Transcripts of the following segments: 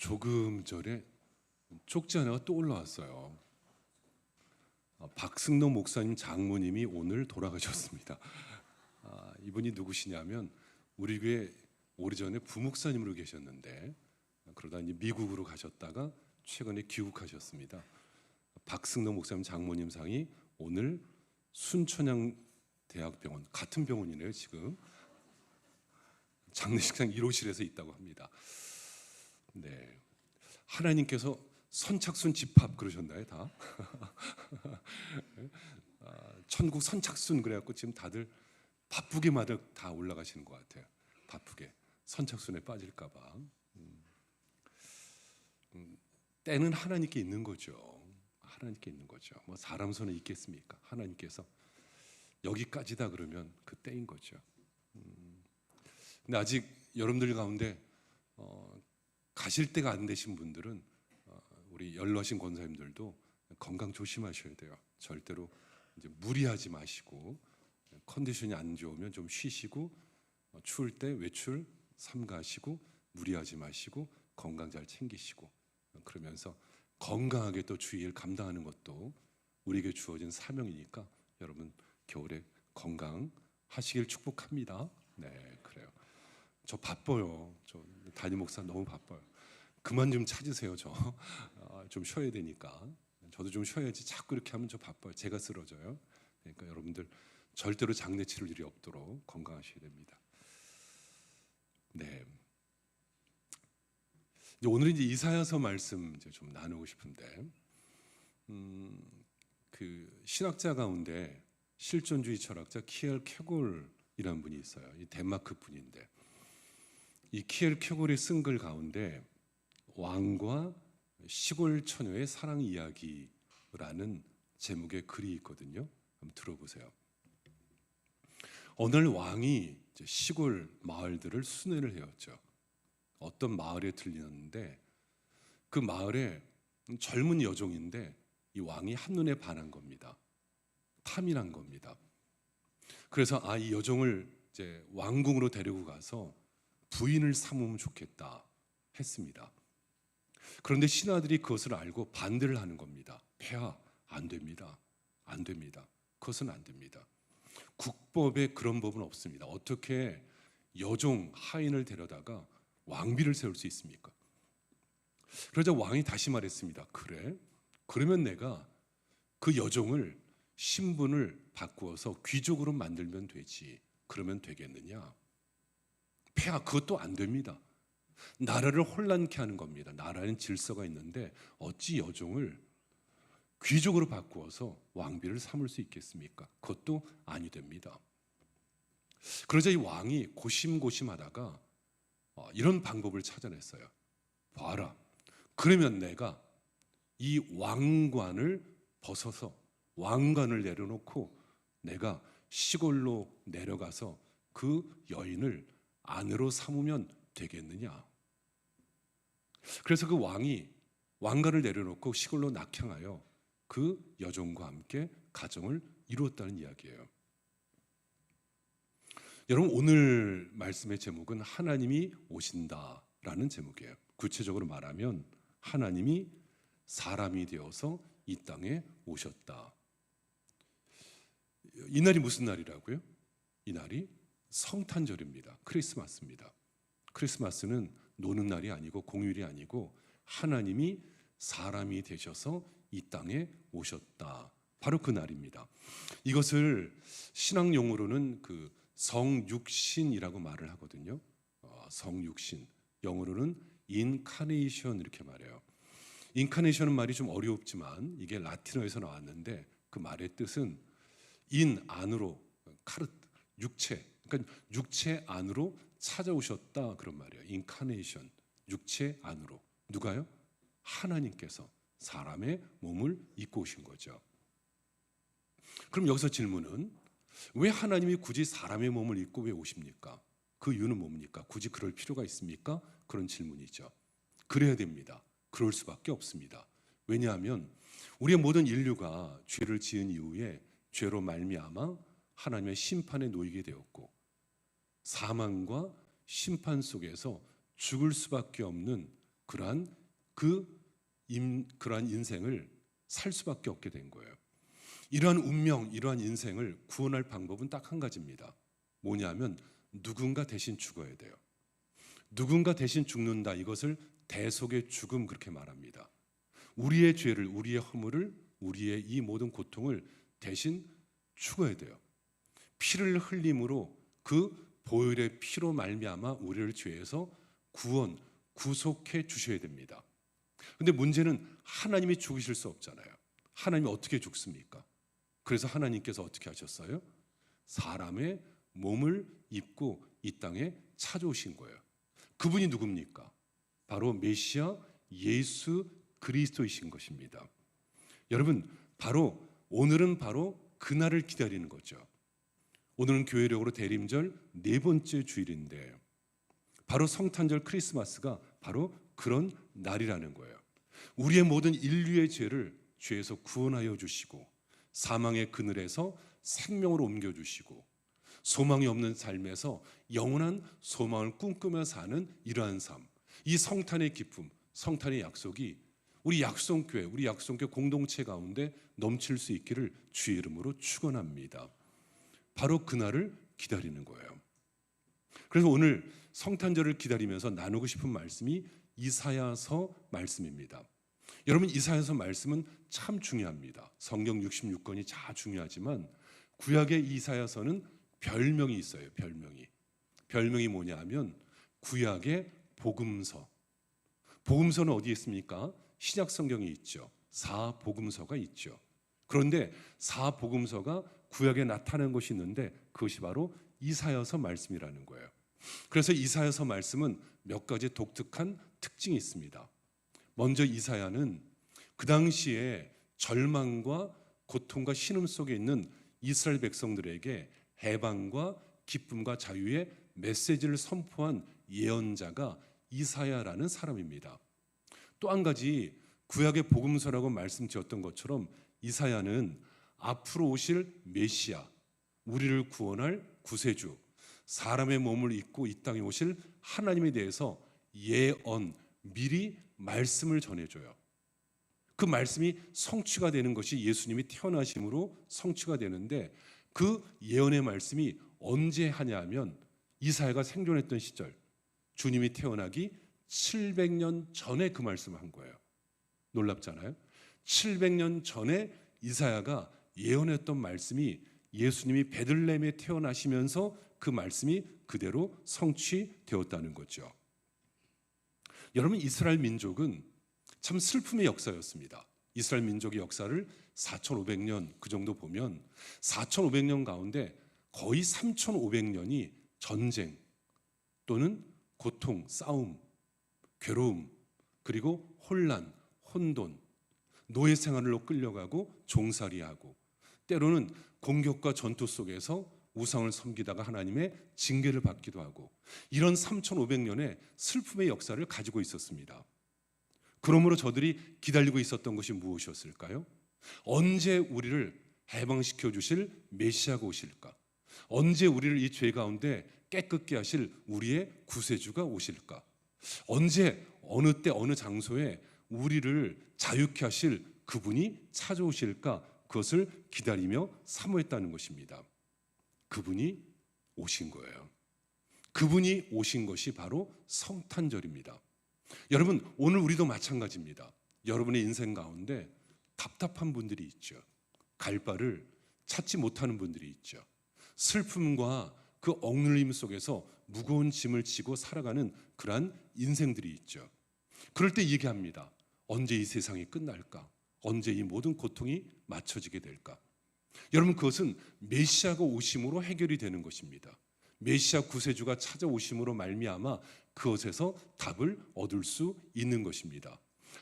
조금 전에 쪽지 하나가 또 올라왔어요. 아, 박승노 목사님 장모님이 오늘 돌아가셨습니다. 아, 이분이 누구시냐면 우리 교회 오래전에 부목사님으로 계셨는데 그러다 이제 미국으로 가셨다가 최근에 귀국하셨습니다. 박승노 목사님 장모님 상이 오늘 순천향 대학병원 같은 병원이네요 지금 장례식장 1호실에서 있다고 합니다. 네, 하나님께서 선착순 집합 그러셨나요 다? 아, 천국 선착순 그래갖고 지금 다들 바쁘게 마다 다 올라가시는 것 같아요. 바쁘게 선착순에 빠질까봐. 음. 음, 때는 하나님께 있는 거죠. 하나님께 있는 거죠. 뭐 사람 손에 있겠습니까? 하나님께서 여기까지다 그러면 그 때인 거죠. 음. 근데 아직 여러분들 가운데 어, 가실 때가 안 되신 분들은 어, 우리 연러신 권사님들도 건강 조심하셔야 돼요. 절대로 이제 무리하지 마시고 컨디션이 안 좋으면 좀 쉬시고 어, 추울 때 외출 삼가하시고 무리하지 마시고 건강 잘 챙기시고 어, 그러면서 건강하게 또 주일 감당하는 것도 우리에게 주어진 사명이니까 여러분 겨울에 건강하시길 축복합니다. 네, 그래요. 저 바빠요. 저 담임 목사 너무 바빠요. 그만 좀 찾으세요. 저 아, 좀 쉬어야 되니까. 저도 좀 쉬어야지. 자꾸 이렇게 하면 저 바빠요. 제가 쓰러져요. 그러니까 여러분들 절대로 장례 치를 일이 없도록 건강하셔야 됩니다. 네. 이제 오늘은 이제 이사야서 말씀 이제 좀 나누고 싶은데, 음, 그 신학자 가운데 실존주의 철학자 키엘 케골이라는 분이 있어요. 이 덴마크 분인데, 이 키엘 케골의 쓴글 가운데 왕과 시골 처녀의 사랑 이야기라는 제목의 글이 있거든요. 한번 들어보세요. 어느 날 왕이 시골 마을들을 순회를 해왔죠. 어떤 마을에 들렸는데 그 마을에 젊은 여종인데 이 왕이 한눈에 반한 겁니다. 탐이 난 겁니다. 그래서 아 이 여종을 이제 왕궁으로 데리고 가서 부인을 삼으면 좋겠다 했습니다. 그런데 신하들이 그것을 알고 반대를 하는 겁니다. 폐하 안 됩니다. 안 됩니다. 그것은 안 됩니다. 국법에 그런 법은 없습니다. 어떻게 여종 하인을 데려다가 왕비를 세울 수 있습니까? 그러자 왕이 다시 말했습니다. 그래? 그러면 내가 그 여종을 신분을 바꾸어서 귀족으로 만들면 되지. 그러면 되겠느냐? 폐하 그것도 안 됩니다. 나라를 혼란케 하는 겁니다. 나라는 질서가 있는데 어찌 여종을 귀족으로 바꾸어서 왕비를 삼을 수 있겠습니까? 그것도 아니 됩니다. 그러자 이 왕이 고심고심하다가 어, 이런 방법을 찾아냈어요. 봐라. 그러면 내가 이 왕관을 벗어서 왕관을 내려놓고 내가 시골로 내려가서 그 여인을 아내로 삼으면 되겠느냐? 그래서 그 왕이 왕관을 내려놓고 시골로 낙향하여 그 여종과 함께 가정을 이루었다는 이야기예요. 여러분 오늘 말씀의 제목은 하나님이 오신다라는 제목이에요. 구체적으로 말하면 하나님이 사람이 되어서 이 땅에 오셨다. 이 날이 무슨 날이라고요? 이 날이 성탄절입니다. 크리스마스입니다. 크리스마스는 노는 날이 아니고 공휴일이 아니고 하나님이 사람이 되셔서 이 땅에 오셨다. 바로 그 날입니다. 이것을 신앙 용어로는 그 성육신이라고 말을 하거든요. 어, 성육신 영어로는 인카네이션 이렇게 말해요. 인카네이션은 말이 좀 어렵지만 이게 라틴어에서 나왔는데 그 말의 뜻은 인 안으로 카르 육체 그러니까 육체 안으로 찾아오셨다 그런 말이에요. 인카네이션 육체 안으로 누가요? 하나님께서 사람의 몸을 입고 오신 거죠. 그럼 여기서 질문은 왜 하나님이 굳이 사람의 몸을 입고 왜 오십니까? 그 이유는 뭡니까? 굳이 그럴 필요가 있습니까? 그런 질문이죠. 그래야 됩니다. 그럴 수밖에 없습니다. 왜냐하면 우리의 모든 인류가 죄를 지은 이후에 죄로 말미암아 하나님의 심판에 놓이게 되었고 사망과 심판 속에서 죽을 수밖에 없는 그러한 그 임, 그러한 인생을 살 수밖에 없게 된 거예요. 이러한 운명, 이러한 인생을 구원할 방법은 딱 한 가지입니다. 뭐냐면 누군가 대신 죽어야 돼요. 누군가 대신 죽는다. 이것을 대속의 죽음 그렇게 말합니다. 우리의 죄를, 우리의 허물을, 우리의 이 모든 고통을 대신 죽어야 돼요. 피를 흘림으로 그 보혈의 피로 말미암아 우리를 죄에서 구원, 구속해 주셔야 됩니다. 근데 문제는 하나님이 죽으실 수 없잖아요. 하나님이 어떻게 죽습니까? 그래서 하나님께서 어떻게 하셨어요? 사람의 몸을 입고 이 땅에 찾아오신 거예요. 그분이 누굽니까? 바로 메시아 예수 그리스도이신 것입니다. 여러분, 바로 오늘은 바로 그날을 기다리는 거죠. 오늘은 교회력으로 대림절 네 번째 주일인데 바로 성탄절 크리스마스가 바로 그런 날이라는 거예요. 우리의 모든 인류의 죄를 죄에서 구원하여 주시고 사망의 그늘에서 생명으로 옮겨 주시고 소망이 없는 삶에서 영원한 소망을 꿈꾸며 사는 이러한 삶. 이 성탄의 기쁨, 성탄의 약속이 우리 약속교회, 우리 약속교회 공동체 가운데 넘칠 수 있기를 주의 이름으로 축원합니다. 바로 그날을 기다리는 거예요. 그래서 오늘 성탄절을 기다리면서 나누고 싶은 말씀이 이사야서 말씀입니다. 여러분 이사야서 말씀은 참 중요합니다. 성경 66권이 다 중요하지만 구약의 이사야서는 별명이 있어요. 별명이. 별명이 뭐냐 하면 구약의 복음서. 복음서는 어디에 있습니까? 신약 성경에 있죠. 사복음서가 있죠. 그런데 사복음서가 구약에 나타난 것이 있는데 그것이 바로 이사야서 말씀이라는 거예요. 그래서 이사야서 말씀은 몇 가지 독특한 특징이 있습니다. 먼저 이사야는 그 당시에 절망과 고통과 신음 속에 있는 이스라엘 백성들에게 해방과 기쁨과 자유의 메시지를 선포한 예언자가 이사야라는 사람입니다. 또 한 가지 구약의 복음서라고 말씀드렸던 것처럼 이사야는 앞으로 오실 메시아, 우리를 구원할 구세주, 사람의 몸을 입고 이 땅에 오실 하나님에 대해서 예언, 미리 말씀을 전해줘요. 그 말씀이 성취가 되는 것이 예수님이 태어나심으로 성취가 되는데 그 예언의 말씀이 언제 하냐면 이사야가 생존했던 시절 주님이 태어나기 700년 전에 그 말씀을 한 거예요. 놀랍잖아요. 700년 전에 이사야가 예언했던 말씀이 예수님이 베들레헴에 태어나시면서 그 말씀이 그대로 성취되었다는 거죠. 여러분 이스라엘 민족은 참 슬픔의 역사였습니다. 이스라엘 민족의 역사를 4,500년 그 정도 보면 4,500년 가운데 거의 3,500년이 전쟁 또는 고통, 싸움, 괴로움, 그리고 혼란, 혼돈, 노예 생활로 끌려가고 종살이하고 때로는 공격과 전투 속에서 우상을 섬기다가 하나님의 징계를 받기도 하고 이런 3,500년의 슬픔의 역사를 가지고 있었습니다. 그러므로 저들이 기다리고 있었던 것이 무엇이었을까요? 언제 우리를 해방시켜 주실 메시아가 오실까? 언제 우리를 이 죄 가운데 깨끗게 하실 우리의 구세주가 오실까? 언제 어느 때 어느 장소에 우리를 자유케 하실 그분이 찾아오실까? 그것을 기다리며 사모했다는 것입니다. 그분이 오신 거예요. 그분이 오신 것이 바로 성탄절입니다. 여러분, 오늘 우리도 마찬가지입니다. 여러분의 인생 가운데 답답한 분들이 있죠. 갈 바를 찾지 못하는 분들이 있죠. 슬픔과 그 억눌림 속에서 무거운 짐을 지고 살아가는 그러한 인생들이 있죠. 그럴 때 얘기합니다. 언제 이 세상이 끝날까? 언제 이 모든 고통이 맞춰지게 될까? 여러분 그것은 메시아가 오심으로 해결이 되는 것입니다. 메시아 구세주가 찾아오심으로 말미암아 그것에서 답을 얻을 수 있는 것입니다.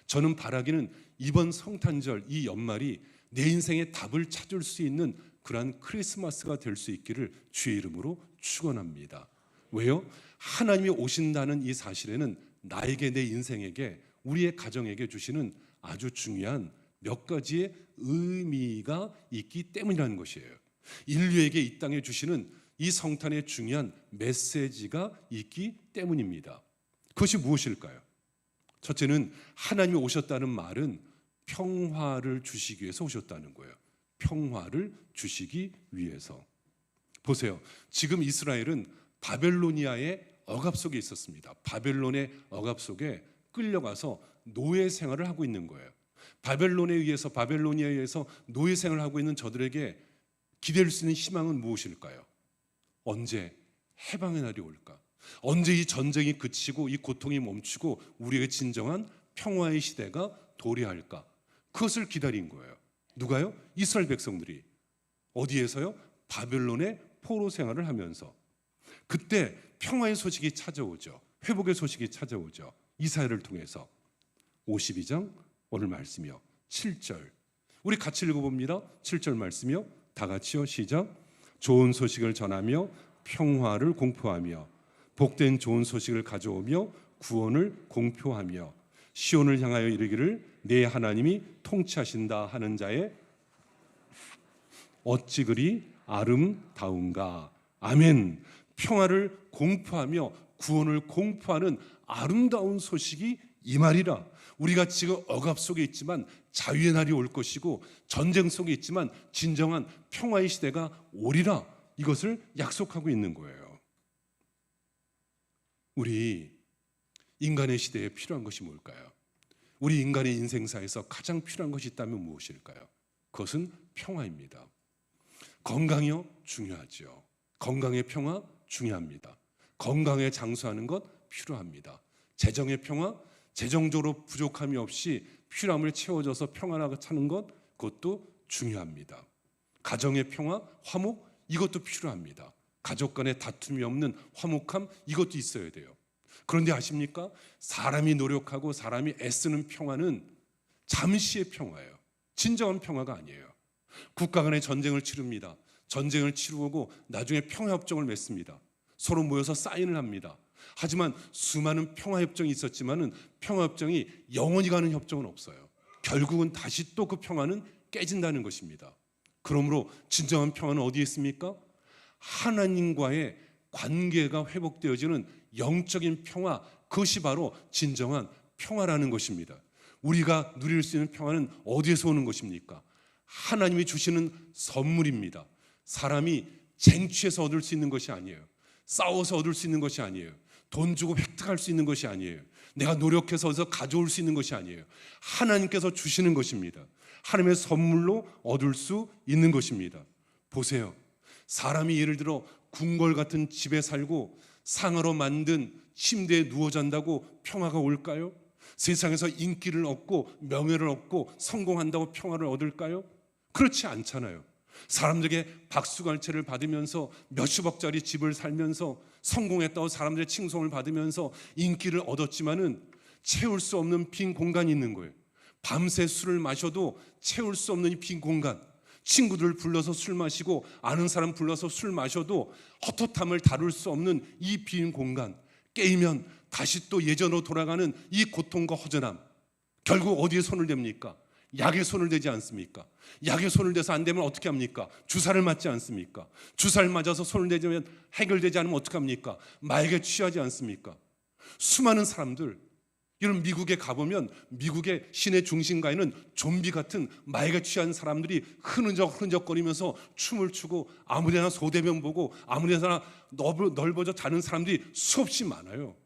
저는 바라기는 이번 성탄절 이 연말이 내 인생의 답을 찾을 수 있는 그러한 크리스마스가 될 수 있기를 주의 이름으로 축원합니다. 왜요? 하나님이 오신다는 이 사실에는 나에게 내 인생에게 우리의 가정에게 주시는 아주 중요한 몇 가지의 의미가 있기 때문이라는 것이에요. 인류에게 이 땅에 주시는 이 성탄의 중요한 메시지가 있기 때문입니다. 그것이 무엇일까요? 첫째는 하나님이 오셨다는 말은 평화를 주시기 위해서 오셨다는 거예요. 평화를 주시기 위해서. 보세요. 지금 이스라엘은 바벨로니아의 억압 속에 있었습니다. 바벨론의 억압 속에 끌려가서 노예 생활을 하고 있는 거예요. 바벨론에 의해서 바벨로니아에 의해서 노예 생활을 하고 있는 저들에게 기댈 수 있는 희망은 무엇일까요? 언제 해방의 날이 올까? 언제 이 전쟁이 그치고 이 고통이 멈추고 우리에게 진정한 평화의 시대가 도래할까? 그것을 기다린 거예요. 누가요? 이스라엘 백성들이 어디에서요? 바벨론의 포로 생활을 하면서 그때 평화의 소식이 찾아오죠. 회복의 소식이 찾아오죠. 이사야를 통해서 52장 오늘 말씀이요. 7절. 우리 같이 읽어봅니다. 7절 말씀이요. 다 같이요. 시작. 좋은 소식을 전하며 평화를 공포하며 복된 좋은 소식을 가져오며 구원을 공표하며 시온을 향하여 이르기를 내 하나님이 통치하신다 하는 자의 어찌 그리 아름다운가 아멘 평화를 공포하며 구원을 공포하는 아름다운 소식이 이 말이라 우리가 지금 억압 속에 있지만 자유의 날이 올 것이고 전쟁 속에 있지만 진정한 평화의 시대가 오리라 이것을 약속하고 있는 거예요. 우리 인간의 시대에 필요한 것이 뭘까요? 우리 인간의 인생사에서 가장 필요한 것이 있다면 무엇일까요? 그것은 평화입니다. 건강이요 중요하죠. 건강의 평화 중요합니다. 건강에 장수하는 것 필요합니다. 재정의 평화, 재정적으로 부족함이 없이 필요함을 채워줘서 평안하게 사는 것 그것도 중요합니다. 가정의 평화, 화목 이것도 필요합니다. 가족 간의 다툼이 없는 화목함 이것도 있어야 돼요. 그런데 아십니까? 사람이 노력하고 사람이 애쓰는 평화는 잠시의 평화예요. 진정한 평화가 아니에요. 국가 간의 전쟁을 치릅니다. 전쟁을 치르고 나중에 평화협정을 맺습니다. 서로 모여서 사인을 합니다. 하지만 수많은 평화협정이 있었지만은 평화협정이 영원히 가는 협정은 없어요. 결국은 다시 또 그 평화는 깨진다는 것입니다. 그러므로 진정한 평화는 어디에 있습니까? 하나님과의 관계가 회복되어지는 영적인 평화, 그것이 바로 진정한 평화라는 것입니다. 우리가 누릴 수 있는 평화는 어디에서 오는 것입니까? 하나님이 주시는 선물입니다. 사람이 쟁취해서 얻을 수 있는 것이 아니에요. 싸워서 얻을 수 있는 것이 아니에요. 돈 주고 획득할 수 있는 것이 아니에요. 내가 노력해서 어서 가져올 수 있는 것이 아니에요. 하나님께서 주시는 것입니다. 하나님의 선물로 얻을 수 있는 것입니다. 보세요. 사람이 예를 들어 궁궐 같은 집에 살고 상으로 만든 침대에 누워 잔다고 평화가 올까요? 세상에서 인기를 얻고 명예를 얻고 성공한다고 평화를 얻을까요? 그렇지 않잖아요. 사람들에게 박수갈채를 받으면서 몇십억짜리 집을 살면서 성공했다고 사람들의 칭송을 받으면서 인기를 얻었지만은 채울 수 없는 빈 공간이 있는 거예요. 밤새 술을 마셔도 채울 수 없는 이 빈 공간. 친구들 불러서 술 마시고 아는 사람 불러서 술 마셔도 헛헛함을 다룰 수 없는 이 빈 공간. 깨이면 다시 또 예전으로 돌아가는 이 고통과 허전함. 결국 어디에 손을 댑니까? 약에 손을 대지 않습니까? 약에 손을 대서 안 되면 어떻게 합니까? 주사를 맞지 않습니까? 주사를 맞아서 손을 대면 해결되지 않으면 어떻게 합니까? 마약에 취하지 않습니까? 수많은 사람들 이런 미국에 가보면 미국의 시내 중심가에는 좀비 같은 마약에 취한 사람들이 흐느적 흐느적거리면서 춤을 추고 아무데나 소대면 보고 아무데나 넓어져 자는 사람들이 수없이 많아요.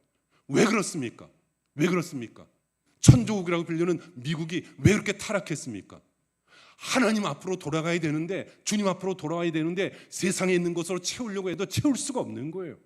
왜 그렇습니까? 왜 그렇습니까? 천조국이라고 불리는 미국이 왜 이렇게 타락했습니까? 하나님 앞으로 돌아가야 되는데 주님 앞으로 돌아와야 되는데 세상에 있는 것으로 채우려고 해도 채울 수가 없는 거예요.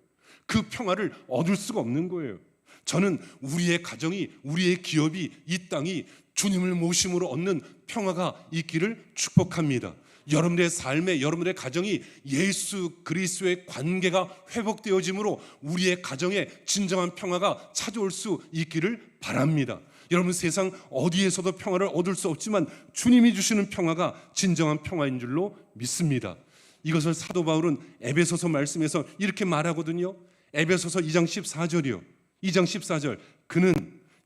그 평화를 얻을 수가 없는 거예요. 저는 우리의 가정이 우리의 기업이 이 땅이 주님을 모심으로 얻는 평화가 있기를 축복합니다. 여러분들의 삶에 여러분들의 가정이 예수 그리스도의 관계가 회복되어짐으로 우리의 가정에 진정한 평화가 찾아올 수 있기를 바랍니다. 여러분 세상 어디에서도 평화를 얻을 수 없지만 주님이 주시는 평화가 진정한 평화인 줄로 믿습니다. 이것을 사도 바울은 에베소서 말씀에서 이렇게 말하거든요. 에베소서 2장 14절이요. 2장 14절. 그는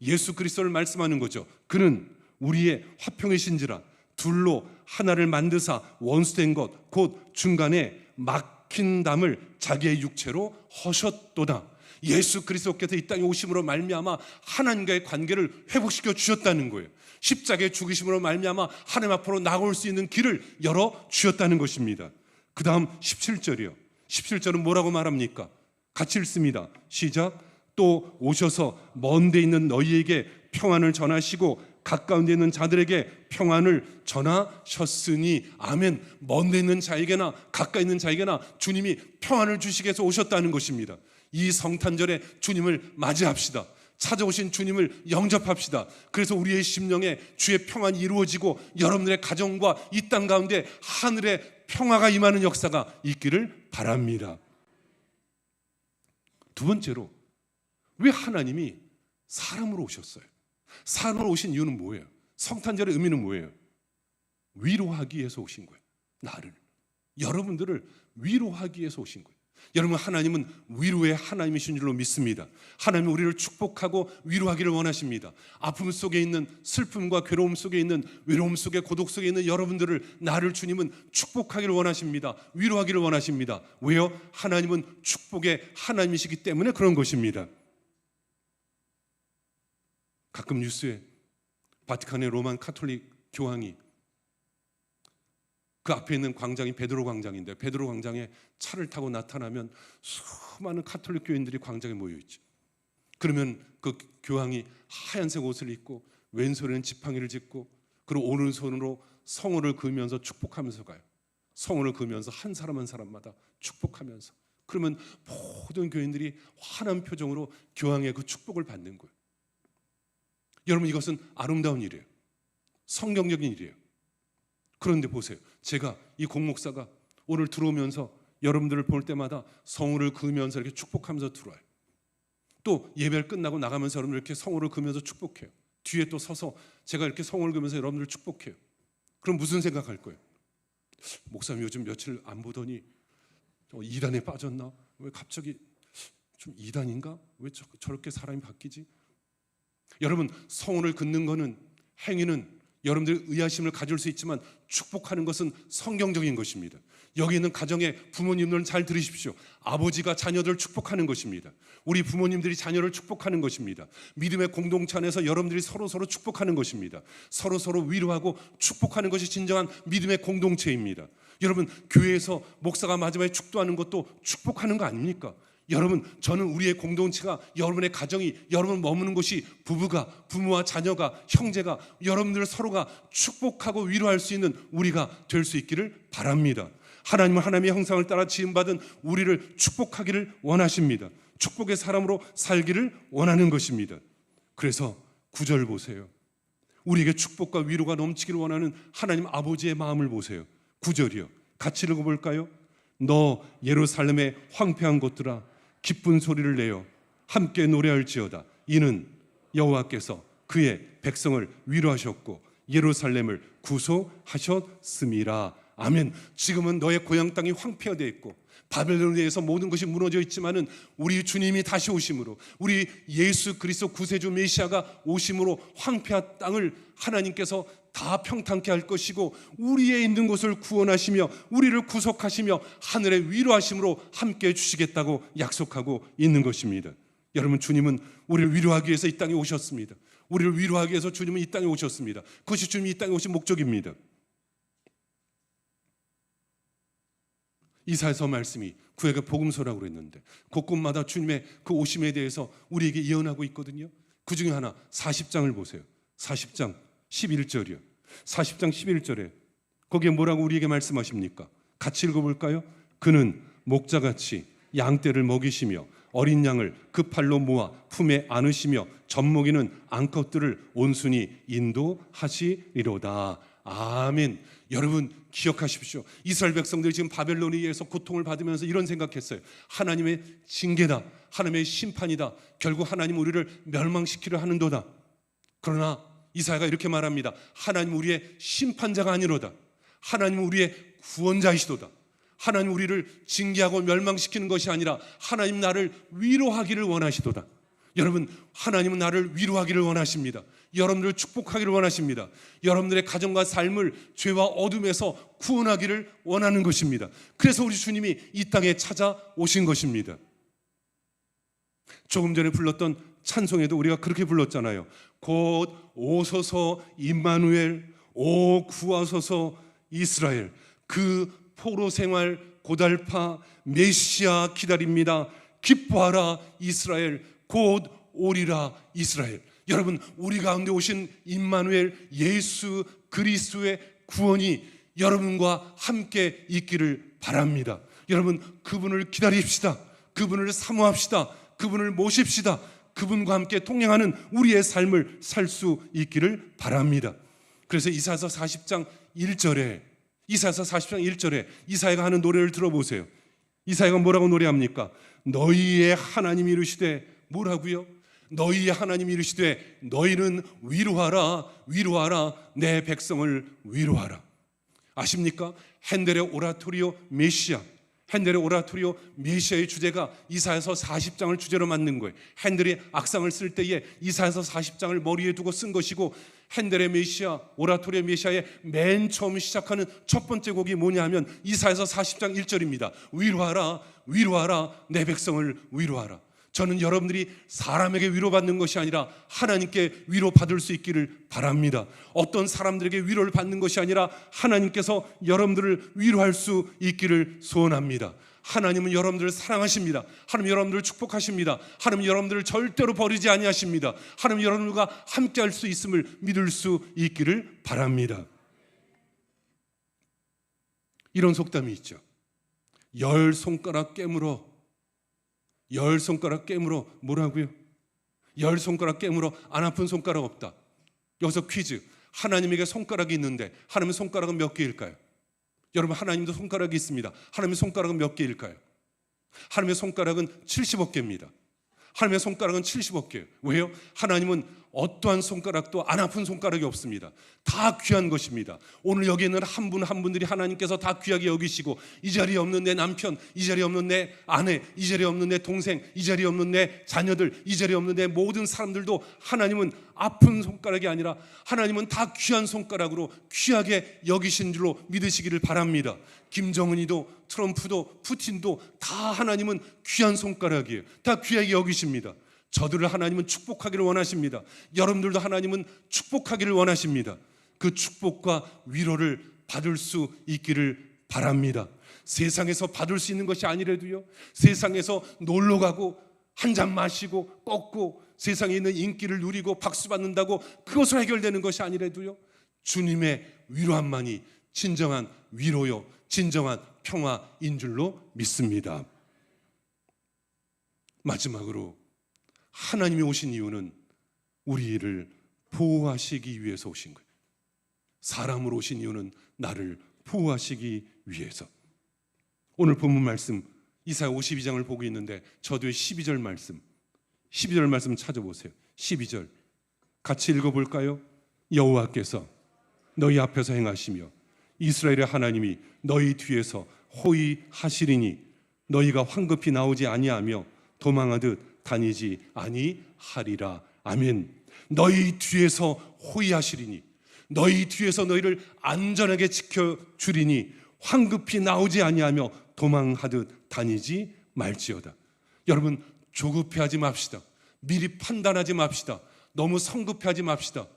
예수 그리스도를 말씀하는 거죠. 그는 우리의 화평이신지라 둘로 하나를 만드사 원수된 것 곧 중간에 막힌 담을 자기의 육체로 허셨도다. 예수 그리스도께서 이 땅에 오심으로 말미암아 하나님과의 관계를 회복시켜 주셨다는 거예요. 십자가의 죽으심으로 말미암아 하나님 앞으로 나올 수 있는 길을 열어 주셨다는 것입니다. 그다음 17절이요. 17절은 뭐라고 말합니까? 같이 읽습니다. 시작. 또 오셔서 먼 데 있는 너희에게 평안을 전하시고 가까운 데 있는 자들에게 평안을 전하셨으니 아멘. 먼 데 있는 자에게나 가까이 있는 자에게나 주님이 평안을 주시기 위해서 오셨다는 것입니다. 이 성탄절에 주님을 맞이합시다. 찾아오신 주님을 영접합시다. 그래서 우리의 심령에 주의 평안이 이루어지고 여러분들의 가정과 이 땅 가운데 하늘의 평화가 임하는 역사가 있기를 바랍니다. 두 번째로 왜 하나님이 사람으로 오셨어요? 사람으로 오신 이유는 뭐예요? 성탄절의 의미는 뭐예요? 위로하기 위해서 오신 거예요. 나를 여러분들을 위로하기 위해서 오신 거예요. 여러분 하나님은 위로의 하나님이신 줄로 믿습니다. 하나님은 우리를 축복하고 위로하기를 원하십니다. 아픔 속에 있는 슬픔과 괴로움 속에 있는 외로움 속에 고독 속에 있는 여러분들을 나를 주님은 축복하기를 원하십니다. 위로하기를 원하십니다. 왜요? 하나님은 축복의 하나님이시기 때문에 그런 것입니다. 가끔 뉴스에 바티칸의 로만 카톨릭 교황이 그 앞에 있는 광장이 베드로 광장인데 베드로 광장에 차를 타고 나타나면 수많은 카톨릭 교인들이 광장에 모여 있죠. 그러면 그 교황이 하얀색 옷을 입고 왼손에는 지팡이를 짚고 그리고 오른손으로 성호를 그으면서 축복하면서 가요. 성호를 그으면서 한 사람 한 사람마다 축복하면서 그러면 모든 교인들이 환한 표정으로 교황의 그 축복을 받는 거예요. 여러분 이것은 아름다운 일이에요. 성경적인 일이에요. 그런데 보세요. 제가 이 공목사가 오늘 들어오면서 여러분들을 볼 때마다 성우를 그으면서 이렇게 축복하면서 들어와요. 또 예배를 끝나고 나가면서 여러분들 이렇게 성우를 그으면서 축복해요. 뒤에 또 서서 제가 이렇게 성우를 그으면서 여러분들을 축복해요. 그럼 무슨 생각할 거예요? 목사님 요즘 며칠 안 보더니 어, 이단에 빠졌나? 왜 갑자기 좀 이단인가? 왜 저, 저렇게 사람이 바뀌지? 여러분 성운을 긋는 거는 행위는 여러분들의 의아심을 가질 수 있지만 축복하는 것은 성경적인 것입니다. 여기 있는 가정의 부모님들은 잘 들으십시오. 아버지가 자녀들을 축복하는 것입니다. 우리 부모님들이 자녀를 축복하는 것입니다. 믿음의 공동체 안에서 여러분들이 서로 서로 축복하는 것입니다. 서로 서로 위로하고 축복하는 것이 진정한 믿음의 공동체입니다. 여러분 교회에서 목사가 마지막에 축도하는 것도 축복하는 거 아닙니까? 여러분, 저는 우리의 공동체가 여러분의 가정이 여러분 머무는 곳이 부부가 부모와 자녀가 형제가 여러분들 서로가 축복하고 위로할 수 있는 우리가 될 수 있기를 바랍니다. 하나님은 하나님의 형상을 따라 지음 받은 우리를 축복하기를 원하십니다. 축복의 사람으로 살기를 원하는 것입니다. 그래서 구절 보세요. 우리에게 축복과 위로가 넘치기를 원하는 하나님 아버지의 마음을 보세요. 구절이요. 같이 읽어볼까요? 너 예루살렘의 황폐한 곳들아 기쁜 소리를 내어 함께 노래할지어다. 이는 여호와께서 그의 백성을 위로하셨고 예루살렘을 구속하셨음이라. 아멘. 지금은 너의 고향 땅이 황폐화되어 있고 바벨론에 의해서 모든 것이 무너져 있지만은 우리 주님이 다시 오심으로 우리 예수 그리스도 구세주 메시아가 오심으로 황폐한 땅을 하나님께서 다 평탄케 할 것이고 우리의 있는 곳을 구원하시며 우리를 구속하시며 하늘의 위로하심으로 함께 해 주시겠다고 약속하고 있는 것입니다. 여러분 주님은 우리를 위로하기 위해서 이 땅에 오셨습니다. 우리를 위로하기 위해서 주님은 이 땅에 오셨습니다. 그것이 주님이 이 땅에 오신 목적입니다. 이사에서 말씀이 그에게 복음서라고 그랬는데 곳곳마다 주님의 그 오심에 대해서 우리에게 예언하고 있거든요. 그 중에 하나 40장을 보세요. 40장 11절이요. 40장 11절에 거기에 뭐라고 우리에게 말씀하십니까? 같이 읽어볼까요? 그는 목자같이 양떼를 먹이시며 어린 양을 그 팔로 모아 품에 안으시며 젖먹이는 암컷들을 온순히 인도하시리로다. 아멘. 여러분 기억하십시오. 이스라엘 백성들이 지금 바벨론에 의해서 고통을 받으면서 이런 생각했어요. 하나님의 징계다. 하나님의 심판이다. 결국 하나님 우리를 멸망시키려 하는도다. 그러나 이사야가 이렇게 말합니다. 하나님 우리의 심판자가 아니로다. 하나님 우리의 구원자이시도다. 하나님 우리를 징계하고 멸망시키는 것이 아니라 하나님 나를 위로하기를 원하시도다. 여러분, 하나님은 나를 위로하기를 원하십니다. 여러분들을 축복하기를 원하십니다. 여러분들의 가정과 삶을 죄와 어둠에서 구원하기를 원하는 것입니다. 그래서 우리 주님이 이 땅에 찾아오신 것입니다. 조금 전에 불렀던 찬송에도 우리가 그렇게 불렀잖아요. 곧 오소서 임마누엘 오 구하소서 이스라엘 그 포로 생활 고달파 메시아 기다립니다. 기뻐하라 이스라엘 곧 오리라 이스라엘. 여러분 우리 가운데 오신 임마누엘 예수 그리스도의 구원이 여러분과 함께 있기를 바랍니다. 여러분 그분을 기다립시다. 그분을 사모합시다. 그분을 모십시다. 그분과 함께 동행하는 우리의 삶을 살 수 있기를 바랍니다. 그래서 이사서 40장 1절에 이사서 40장 1절에 이사야가 하는 노래를 들어보세요. 이사야가 뭐라고 노래합니까? 너희의 하나님 이르시되 뭐라고요? 너희의 하나님 이르시되 너희는 위로하라 위로하라 내 백성을 위로하라. 아십니까? 핸델의 오라토리오 메시아 핸델의 오라토리오 메시아의 주제가 이사야서 40장을 주제로 만든 거예요. 핸델이 악상을 쓸 때에 이사야서 40장을 머리에 두고 쓴 것이고 핸델의 메시아 오라토리오 메시아의 맨 처음 시작하는 첫 번째 곡이 뭐냐 하면 이사야서 40장 1절입니다. 위로하라 위로하라 내 백성을 위로하라. 저는 여러분들이 사람에게 위로받는 것이 아니라 하나님께 위로받을 수 있기를 바랍니다. 어떤 사람들에게 위로를 받는 것이 아니라 하나님께서 여러분들을 위로할 수 있기를 소원합니다. 하나님은 여러분들을 사랑하십니다. 하나님 여러분들을 축복하십니다. 하나님 여러분들을 절대로 버리지 아니하십니다. 하나님 여러분들과 함께 할 수 있음을 믿을 수 있기를 바랍니다. 이런 속담이 있죠. 열 손가락 깨물어 열 손가락 깨물어 뭐라고요? 열 손가락 깨물어 안 아픈 손가락 없다. 여기서 퀴즈. 하나님에게 손가락이 있는데 하나님의 손가락은 몇 개일까요? 여러분 하나님도 손가락이 있습니다. 하나님의 손가락은 몇 개일까요? 하나님의 손가락은 70억 개입니다. 하나님의 손가락은 70억 개예요. 왜요? 하나님은 어떠한 손가락도 안 아픈 손가락이 없습니다. 다 귀한 것입니다. 오늘 여기 있는 한 분 한 분들이 하나님께서 다 귀하게 여기시고 이 자리에 없는 내 남편, 이 자리에 없는 내 아내, 이 자리에 없는 내 동생, 이 자리에 없는 내 자녀들, 이 자리에 없는 내 모든 사람들도 하나님은 아픈 손가락이 아니라 하나님은 다 귀한 손가락으로 귀하게 여기신 줄로 믿으시기를 바랍니다. 김정은이도 트럼프도 푸틴도 다 하나님은 귀한 손가락이에요. 다 귀하게 여기십니다. 저들을 하나님은 축복하기를 원하십니다. 여러분들도 하나님은 축복하기를 원하십니다. 그 축복과 위로를 받을 수 있기를 바랍니다. 세상에서 받을 수 있는 것이 아니래도요. 세상에서 놀러 가고 한 잔 마시고 꺾고 세상에 있는 인기를 누리고 박수 받는다고 그것으로 해결되는 것이 아니래도요. 주님의 위로함만이 진정한 위로요. 진정한 평화인 줄로 믿습니다. 마지막으로 하나님이 오신 이유는 우리를 보호하시기 위해서 오신 거예요. 사람으로 오신 이유는 나를 보호하시기 위해서. 오늘 본문 말씀 이사야 52장을 보고 있는데 저도의 12절 말씀 12절 말씀 찾아보세요. 12절 같이 읽어볼까요? 여호와께서 너희 앞에서 행하시며 이스라엘의 하나님이 너희 뒤에서 호위하시리니 너희가 황급히 나오지 아니하며 도망하듯 다니지 아니하리라. 아멘. 너희 뒤에서 호위하시리니 너희 뒤에서 너희를 안전하게 지켜 주리니 황급히 나오지 아니하며 도망하듯 다니지 말지어다. 여러분 조급해하지 맙시다. 미리 판단하지 맙시다. 너무 성급해하지 맙시다.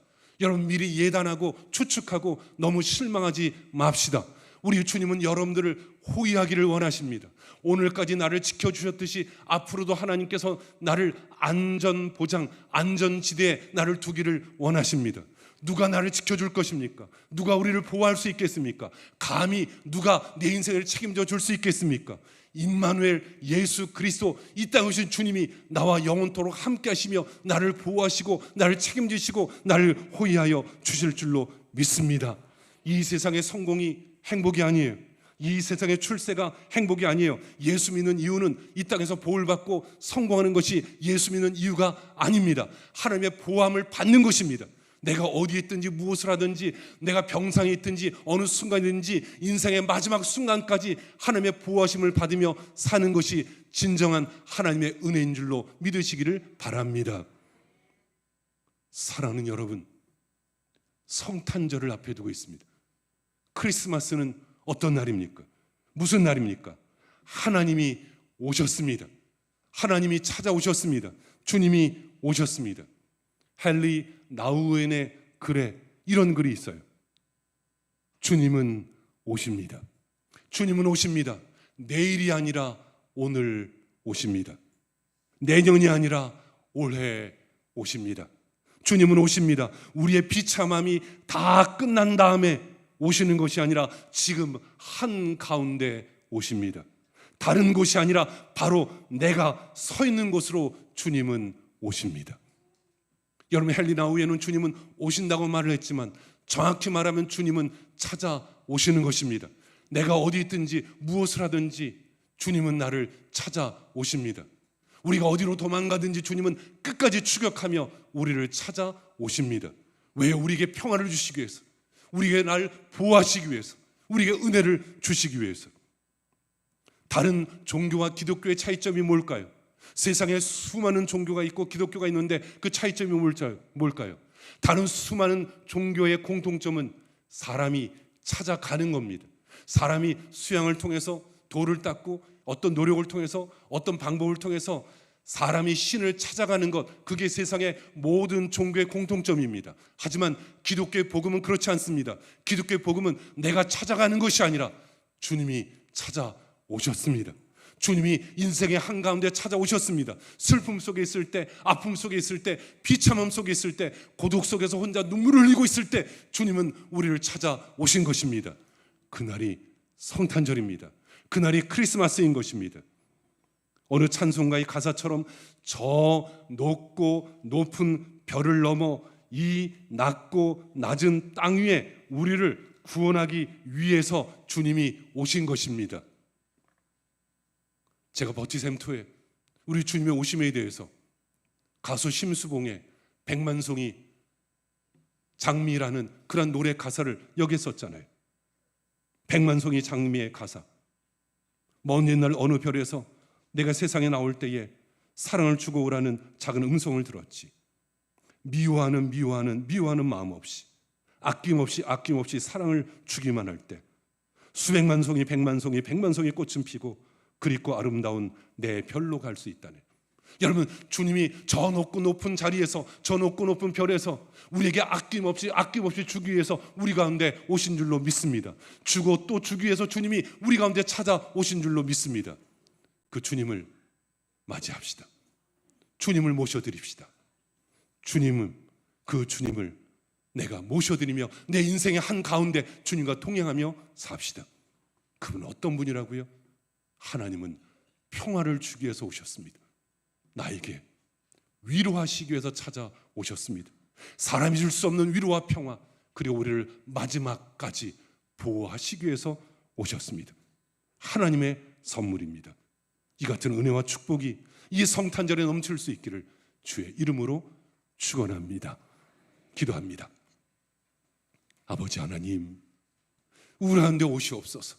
여러분 미리 예단하고 추측하고 너무 실망하지 맙시다. 우리 주님은 여러분들을 호위하기를 원하십니다. 오늘까지 나를 지켜주셨듯이 앞으로도 하나님께서 나를 안전 보장, 안전지대에 나를 두기를 원하십니다. 누가 나를 지켜줄 것입니까? 누가 우리를 보호할 수 있겠습니까? 감히 누가 내 인생을 책임져 줄 수 있겠습니까? 임마누엘 예수 그리스도 이 땅에 오신 주님이 나와 영원토록 함께 하시며 나를 보호하시고 나를 책임지시고 나를 호위하여 주실 줄로 믿습니다. 이 세상의 성공이 행복이 아니에요. 이 세상의 출세가 행복이 아니에요. 예수 믿는 이유는 이 땅에서 보호를 받고 성공하는 것이 예수 믿는 이유가 아닙니다. 하나님의 보호함을 받는 것입니다. 내가 어디에 있든지 무엇을 하든지 내가 병상에 있든지 어느 순간이든지 인생의 마지막 순간까지 하나님의 보호하심을 받으며 사는 것이 진정한 하나님의 은혜인 줄로 믿으시기를 바랍니다. 사랑하는 여러분, 성탄절을 앞에 두고 있습니다. 크리스마스는 어떤 날입니까? 무슨 날입니까? 하나님이 오셨습니다. 하나님이 찾아오셨습니다. 주님이 오셨습니다. 헨리 나우엔의 글에 이런 글이 있어요. 주님은 오십니다. 주님은 오십니다. 내일이 아니라 오늘 오십니다. 내년이 아니라 올해 오십니다. 주님은 오십니다. 우리의 비참함이 다 끝난 다음에 오시는 것이 아니라 지금 한 가운데 오십니다. 다른 곳이 아니라 바로 내가 서 있는 곳으로 주님은 오십니다. 여러분 헬리나우에는 주님은 오신다고 말을 했지만 정확히 말하면 주님은 찾아오시는 것입니다. 내가 어디 있든지 무엇을 하든지 주님은 나를 찾아오십니다. 우리가 어디로 도망가든지 주님은 끝까지 추격하며 우리를 찾아오십니다. 왜 우리에게 평화를 주시기 위해서, 우리에게 날 보호하시기 위해서, 우리에게 은혜를 주시기 위해서. 다른 종교와 기독교의 차이점이 뭘까요? 세상에 수많은 종교가 있고 기독교가 있는데 그 차이점이? 뭘까요? 다른 수많은 종교의 공통점은 사람이 찾아가는 겁니다. 사람이 수양을 통해서 돌을 닦고 어떤 노력을 통해서 어떤 방법을 통해서 사람이 신을 찾아가는 것 그게 세상의 모든 종교의 공통점입니다. 하지만 기독교의 복음은 그렇지 않습니다. 기독교의 복음은 내가 찾아가는 것이 아니라 주님이 찾아오셨습니다. 주님이 인생의 한가운데 찾아오셨습니다. 슬픔 속에 있을 때, 아픔 속에 있을 때, 비참함 속에 있을 때, 고독 속에서 혼자 눈물을 흘리고 있을 때 주님은 우리를 찾아오신 것입니다. 그날이 성탄절입니다. 그날이 크리스마스인 것입니다. 어느 찬송가의 가사처럼 저 높고 높은 별을 넘어 이 낮고 낮은 땅 위에 우리를 구원하기 위해서 주님이 오신 것입니다. 제가 버티샘토에 우리 주님의 오심에 대해서 가수 심수봉의 백만송이 장미라는 그런 노래 가사를 여기 썼잖아요. 백만송이 장미의 가사. 먼 옛날 어느 별에서 내가 세상에 나올 때에 사랑을 주고 오라는 작은 음성을 들었지. 미워하는 미워하는 미워하는 마음 없이 아낌없이 아낌없이 사랑을 주기만 할 때 수백만 송이 백만 송이 백만 송이 꽃은 피고 그립고 아름다운 내 별로 갈 수 있다네. 여러분 주님이 저 높고 높은 자리에서 저 높고 높은 별에서 우리에게 아낌없이 아낌없이 주기 위해서 우리 가운데 오신 줄로 믿습니다. 주고 또 주기 위해서 주님이 우리 가운데 찾아오신 줄로 믿습니다. 그 주님을 맞이합시다. 주님을 모셔드립시다. 주님은 그 주님을 내가 모셔드리며 내 인생의 한 가운데 주님과 동행하며 삽시다. 그분 어떤 분이라고요? 하나님은 평화를 주기 위해서 오셨습니다. 나에게 위로하시기 위해서 찾아오셨습니다. 사람이 줄 수 없는 위로와 평화 그리고 우리를 마지막까지 보호하시기 위해서 오셨습니다. 하나님의 선물입니다. 이 같은 은혜와 축복이 이 성탄절에 넘칠 수 있기를 주의 이름으로 축원합니다. 기도합니다. 아버지 하나님, 우리 가운데 오시옵소서.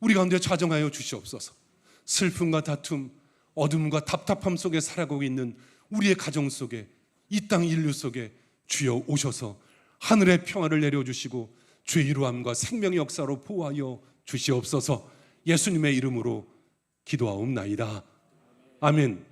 우리 가운데 좌정하여 주시옵소서. 슬픔과 다툼, 어둠과 답답함 속에 살아가고 있는 우리의 가정 속에 이 땅 인류 속에 주여 오셔서 하늘의 평화를 내려주시고 주의 이루함과 생명의 역사로 보호하여 주시옵소서 예수님의 이름으로 기도하옵나이다. 아멘.